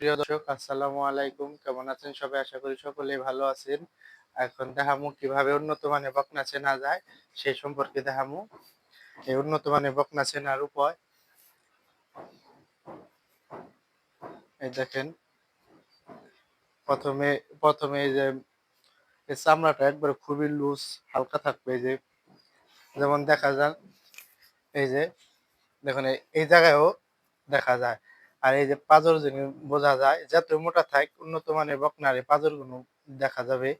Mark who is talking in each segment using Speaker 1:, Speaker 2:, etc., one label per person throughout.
Speaker 1: প্রিয় দর্শক, আসসালামু আলাইকুম। কেমন আছেন সবাই? আশা করি সকলেই ভালো আছেন। এখন দেখামু কীভাবে উন্নত মানের বকনা চেনা যায় সেই সম্পর্কে দেখামু। এই উন্নত মানের বকনা চেনার উপায়। এই দেখেন, প্রথমে প্রথমে এই যে চামড়াটা একবার খুবই লুজ, হালকা থাকবে এই যে। যেমন দেখা যান এই যে, দেখুন, এই জায়গায়ও দেখা যায়। আর এই যে পাজর যিনি বোঝা যায় যত মোটা থাক, উন্নত মানের বকনার পাজরগুলো দেখা যাবে।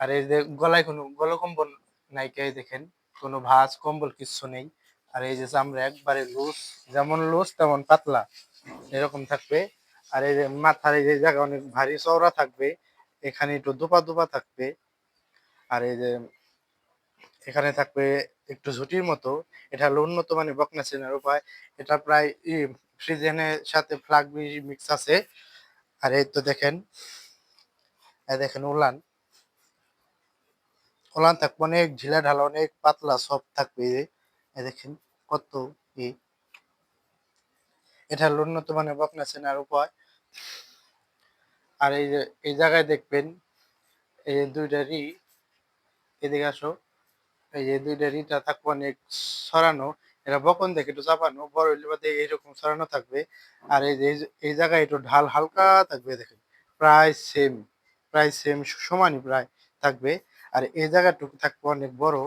Speaker 1: আর এই যে গলায় কোনো গলকম্বল নাইকে দেখেন, কোনো ভাঁজ, কম্বল কিচ্ছু নেই। আর এই যে চামড়া একবারে লুজ, যেমন লুজ, তেমন পাতলা, এরকম থাকবে। আর এই যে মাথার এই যে জায়গা অনেক ভারী চওড়া থাকবে, এখানে একটু দুপা দুপা থাকবে। আর এই যে এখানে থাকবে একটু ঝুটির মতো, এটা হলো উন্নত মানের বকনা চেনার উপায়। এটা প্রায় ফ্রিজেনের সাথে ফ্লাগ মিক্স আছে। আর এই তো দেখেন দেখেন উলান। উলান থাকবে অনেক, ঢিলা ঢালা অনেক, পাতলা সব থাকবে এই দেখেন কত ই। এটা হলো উন্নত মানের বকনা চেনার উপায়। আর এই এই জায়গায় দেখবেন, এই দুইটা রি, এদিকে আসো। এই যে দুইটা রিটা থাকবে অনেক সরানো এটা বকন দেখে একটু চাপানো, বড় হইলে এইরকম সরানো থাকবে। আর এই যে, এই জায়গায় একটু ঢাল হালকা থাকবে দেখেন, প্রায় সেম প্রায় সেম সমানই প্রায় থাকবে। আর এই জায়গাটুকু থাকবে অনেক বড়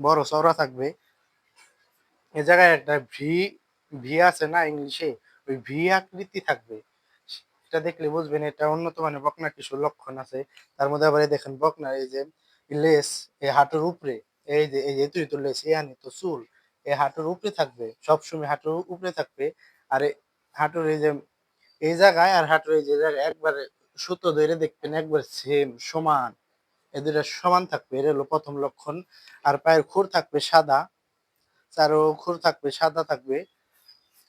Speaker 1: বড় চওড়া থাকবে। এই জায়গায় একটা ভি ভি আছে না ইংলিশে? ওই ভি আকৃতি থাকবে। এটা দেখলে বুঝবেন এটা উন্নত মানের বকনা কিছু লক্ষণ আছে। তার মধ্যে আবার দেখেন বকনা এই যে লেস, এই হাঁটুর উপরে। এই যে এই যে, তুই তো লেস এখানে তো চুল। এই হাঁটুর উপরে থাকবে, সবসময় হাঁটুর উপরে থাকবে। আর হাঁটুর এই যে, এই জায়গায় আর হাঁটুর এই যে জায়গায় একবারে সুতো ধরে দেখবেন একবার সেম সমান। এই দুটা সমান থাকবে এটা হলো প্রথম লক্ষণ। আর পায়ের খুর থাকবে সাদা, চারো খুর থাকবে, সাদা থাকবে।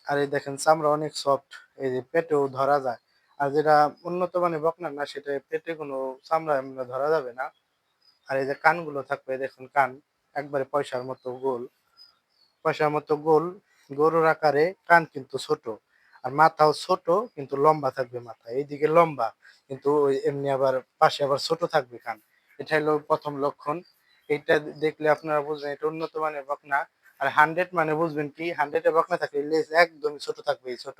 Speaker 1: আর এই দেখেন, চামড়া অনেক সফট এই যে পেটেও ধরা যায়। আর যেটা উন্নত মানের বকনা না, সেটা পেটে কোনো চামড়া ধরা যাবে না। আর এই যে কানগুলো থাকবে, দেখুন কান, একবারে পয়সার মতো গোল। পয়সার মতো গোল, গরুর আকারে কান কিন্তু ছোট আর মাথাও ছোট, কিন্তু লম্বা থাকবে মাথা। এইদিকে লম্বা, কিন্তু এমনি আবার পাশে আবার ছোট থাকবে কান। এটা হলো প্রথম লক্ষণ। এটা দেখলে আপনারা বুঝবেন এটা উন্নত মানের বকনা। আর হান্ড্রেড মানে বুঝবেন কি হান্ড্রেডে বকনা থাকলে লেজ একদমই ছোট থাকবে এই ছোট।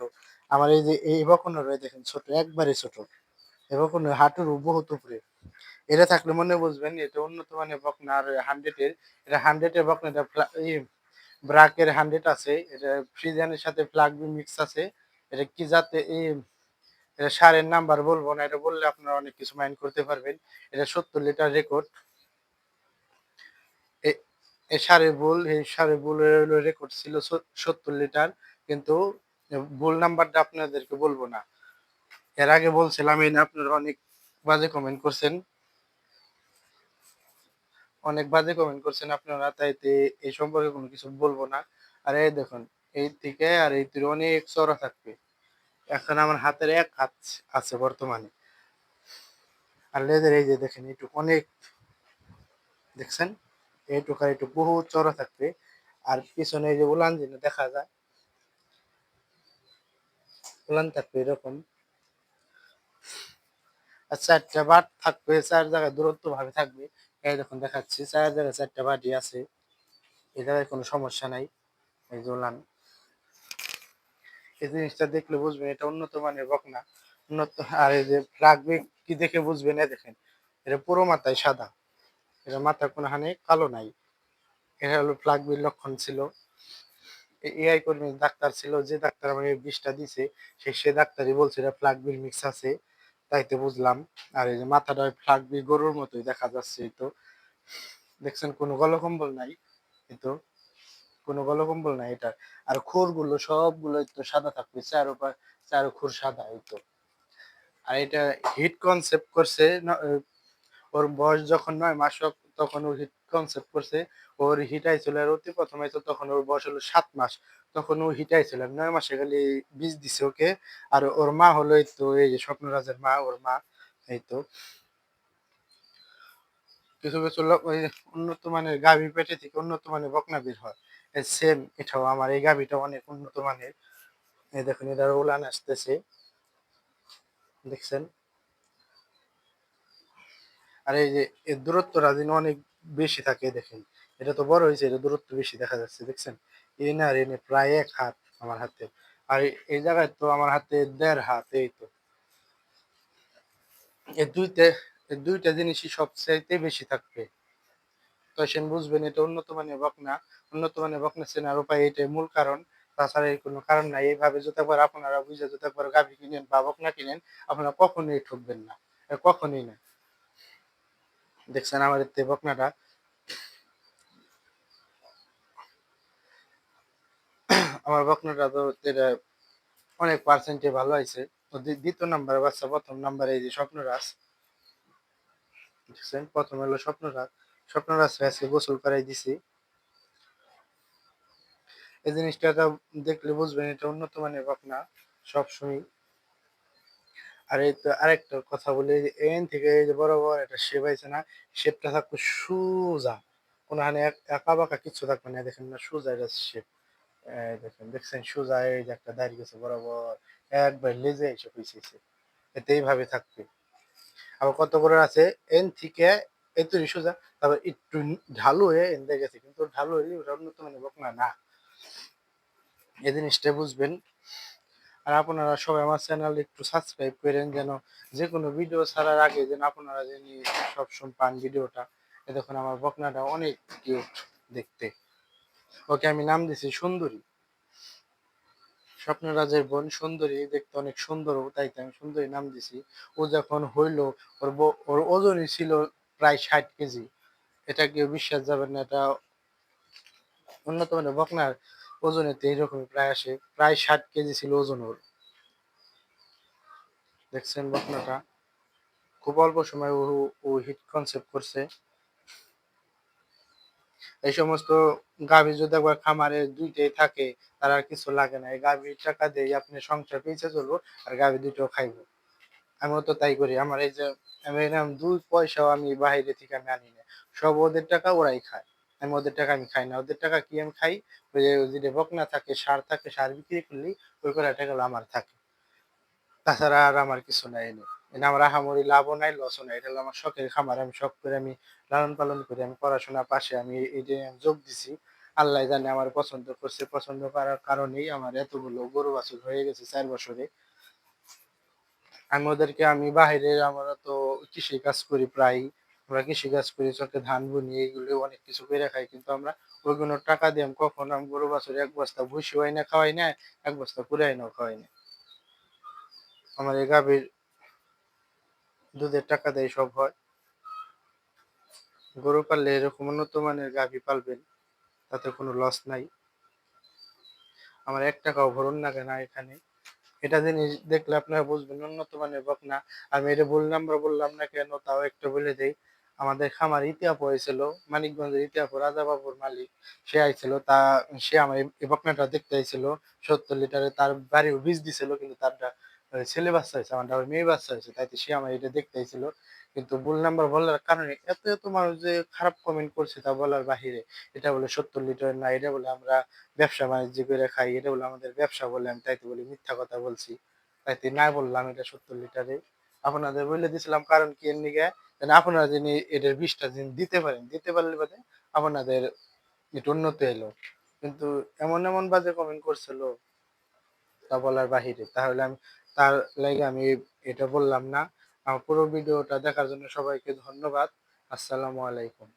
Speaker 1: আমার এই যে এই বকনা রয়ে দেখেন ছোট, একবারে ছোট। বকনা হাঁটুর বহুত উপরে। এটা থাকলে মনে বুঝবেন এটা উন্নত মানের বকনা আর হান্ড্রেডের এটা হান্ড্রেডের বকনা, এটা ব্রাকের হান্ড্রেড আছে, এটা ফ্রিজানের সাথে প্লাগ মিক্স আছে, এটা কি যাতে এই এটা সারের নাম্বার বলব না, এটা বললে আপনারা অনেক কিছু মাইন্ড করতে পারবেন। এটা সত্তর লিটার রেকর্ড এই সারের বুল এই সারের বুলের রেকর্ড ছিল সত্তর লিটার, কিন্তু বুল নাম্বারটা আপনাদেরকে বলব না। এর আগে বলছিলাম, এই আপনারা অনেক বাজে কমেন্ট করছেন। অনেক বাজে কমেন্ট করছেন আপনারা, তাই এই সম্পর্কে কোনো কিছু বলব না। আর এই দেখুন, এই থেকে আর এই তীরে অনেক চড়া থাকবে। এখন আমার হাতের এক হাত আছে বর্তমানে। আর লেজের এই যে দেখেন, এইটুকু অনেক, দেখছেন? এইটুকু আর একটু বহু চড়া থাকবে। আর পিছনে এই যে উলান যেটা দেখা যায়, উলান থাকবে এরকম। আর চারটা বাট থাকবে, চার জায়গায় দূরত্ব ভাবে থাকবে। এই দেখুন, দেখাচ্ছি। চার জায়গায় চারটা বাটি আছে। জায়গায় কোনো সমস্যা নাই। এই যে উলান এই জিনিসটা দেখলে বুঝবেন, এটা উন্নত মানের বকনা। উন্নত, আর এই যে রাখবে কি দেখে বুঝবেন, এই দেখেন। এটা পুরো মাথায় সাদা। এটা মাথার কোনো হানে কালো নাই। এটা হলো প্লাগবির লক্ষণ ছিল। এআই কর্মী ডাক্তার ছিল, যে ডাক্তার আমাকে বিষটা দিছে, সে সে ডাক্তারই বলছে এটা প্লাগবির মিক্স আছে। তাইতে বুঝলাম। আর এই যে মাথাটা ফ্লাগবি গরুর মতোই দেখা যাচ্ছে এই তো। দেখছেন, কোনো গলকম্বল নাই এই তো। কোনো গলকম্বল নাই এটা আর খুরগুলো সবগুলো তো সাদা থাকবে চার চার খুর সাদা এই তো। আর এটা হিট কনসেপ্ট করছে ওর বয়স যখন নয় মাস তখন ও হিট কনসেপ্ট করছে, ওর হিট আইছিল আর অতি প্রথম আইছিল তখন ওর বয়স হলো সাত মাস, তখন ও হিট আইছিল। নয় মাসে খালি বীজ দিছে ওকে। আর ওর মা হলো তো, এই যে স্বপ্নরাজের মা, ওর মা, এই তো। কিছু কিছু ওই উন্নত মানের গাভী পেটে থেকে উন্নত মানের বকনা বের হয়। সেম এটাও আমার, এই গাভীটা অনেক উন্নত মানের। এই দেখুন, এটার উলান আসতেছে। দেখছেন? আর এই যে এর দূরত্বটা যেন অনেক বেশি থাকে দেখেন। এটা তো বড় হয়েছে, এটা দূরত্ব বেশি দেখা যাচ্ছে, দেখছেন? এই না আর এনে প্রায় এক হাত আমার হাতে। আর এই- জায়গায় তো আমার হাতে দেড় হাত, এই তো। এই দুইটা জিনিসই সবচাইতে বেশি থাকবে। তো সেন বুঝবেন, এটা উন্নত মানের বকনা। উন্নত মানের বকনা চেনার উপায় এটাই মূল কারণ। তাছাড়া এর কোনো কারণ নাই। এইভাবে যতবার আপনারা বুঝে যতবার গাভি কিনেন বা বকনা কিনেন, আপনারা কখনোই ঠকবেন না। কখনোই না। দেখছেন আমার বকনাটা। আমার বকনাটা তো এটা অনেক পার্সেন্টে ভালো তো দ্বিতীয় নাম্বার বাচ্চা, প্রথম নাম্বারে এই যে স্বপ্নরাজ। দেখছেন, প্রথম হলো স্বপ্নরাজ। স্বপ্নরাজ আজকে গোসল করাই দিছি। এই জিনিসটা দেখলে বুঝবেন, এটা উন্নত মানের বকনা, সবসময়। আর এই তো আরেকটা কথা বলি এন থেকে এই যে বড় একটা শেপ আছে না শেপটা থাকবে সোজা। কোনো হানে একা বাঁকা কিছু থাকবে না, দেখেন না সোজা এটা শেপ দেখেন, দেখছেন সোজা এই যে একটা দাঁড়িয়ে গেছে বরাবর একবার লেজে এসে পিছিয়েছে এতে এইভাবে থাকবে। আবার কত করে আছে, এন থেকে এতরি সোজা, তারপর একটু ঢালু হয়ে এন গেছে, কিন্তু ঢালু হয়ে ওটা মানের বকনা না। এই জিনিসটা বুঝবেন আর আপনারা সবাই আমার চ্যানেল একটু সাবস্ক্রাইব করেন যেন যে কোনো ভিডিও ছাড়ার আগে যেন আপনারা যেন সবসময় পান ভিডিওটা এ আমার বকনাটা অনেক কিউট দেখতে। ওকে, আমি নাম দিছি সুন্দরী। স্বপ্নরাজের বোন সুন্দরী দেখতে অনেক সুন্দর তাই আমি সুন্দরী নাম দিছি। ও যখন হইল, ওর ওর ওজনই ছিল প্রায় ষাট কেজি। এটা কেউ বিশ্বাস যাবে না, এটা উন্নত বকনার ওজনের তো এইরকম প্রায় আসে প্রায় ষাট কেজি ছিল ওজন ওর। দেখছেন বকনাটা? খুব অল্প সময় ও হিট কনসেপ্ট করছে। এই সমস্ত গাভী যদি একবার খামারে দুইটাই থাকে, তার আর কিছু লাগে না। এই গাভীর টাকা দিয়ে আপনি সংসার পেয়েছে চলবো, আর গাভী দুটো খাইবো। আমিও তো তাই করি। আমার এই যে, আমি এরকম দুই পয়সাও আমি বাইরে থেকে আমি আনি না। সব ওদের টাকা ওরাই খায়। আমি ওদের টাকা আমি খাই না। ওদের টাকা কি আমি খাই? ওই যে ওই যে বকনা থাকে, সার থাকে, সার বিক্রি করলেই ওই করে টাকাগুলো আমার থাকে। তাছাড়া আর আমার কিছু নাই এনে। আমার আহামরি লাভও নাই লসও নাই। এটা হলো আমার শখের খামার। আমি শখ করে আমি লালন পালন করি, আমি পড়াশোনার পাশে আমি এই যে যোগ দিছি। আল্লাহ জানে আমার পছন্দ করছে, পছন্দ করার কারণেই আমার এতগুলো গরু বাছুর হয়ে গেছে চার বছরে। আমি ওদেরকে, আমি বাইরে আমরা তো কৃষি কাজ করি প্রায় আমরা কৃষি কাজ করি, চোখে ধান বুনি, এইগুলো অনেক কিছু করে খাই। কিন্তু আমরা ওইগুলো টাকা দিয়ে কখনো আমি গরু, বাছুর এক বস্তা ভুসি হয় না, খাওয়াই না, এক বস্তা কুড়াই না, খাওয়াই না। আমার এই গাভীর দুধের টাকা দেয় সব হয়। গরু পাললে এরকম উন্নত মানের গাভী পালবেন, তাতে কোনো লস নাই। আমার এক টাকাও ভরুন না কেন এখানে। এটা জিনিস দেখলে আপনারা বুঝবেন, উন্নত মানের বক না আমি এটা ভুল নাম্বার বললাম না কেন, তাও একটু বলে দেই। আমাদের খামার ইতিহাপ হয়েছিল, মানিকগঞ্জের ইতিহাপ রাজাবাবুর মালিক, সে আইছিল, তা সে আমার এই- বকনাটা দেখতে আইছিল, সত্তর লিটারে তার বাড়িও বীজ দিছিল, কিন্তু তারটা ছেলে বাচ্চা হয়েছে আবার মেয়ে বাচ্চা হয়েছে তাই সে আমার এটা দেখতে আইছিল, কিন্তু ভুল নাম্বার বলার কারণে এত এত মানুষ যে খারাপ কমেন্ট করছে তা বলার বাহিরে, এটা বলে সত্তর লিটার না, এটা বলে আমরা ব্যবসা বাণিজ্য করে খাই, এটা বলে আমাদের ব্যবসা বলে, আমি তাইতে বলি মিথ্যা কথা বলছি, তাইতে না বললাম এটা সত্তর লিটারে। আপনাদের বলে দিছিলাম কারণ কি এর নিকে আপনারা যিনি এটার বিষটা দিন দিতে পারেন, দিতে পারলে বাদে আপনাদের এটা উন্নত এলো কিন্তু এমন এমন বাজে কমেন্ট করছিল তা বলার বাহিরে। তাহলে আমি, তার লাগে আমি এটা বললাম না। পুরো ভিডিওটা দেখার জন্য সবাইকে ধন্যবাদ। আসসালামু আলাইকুম।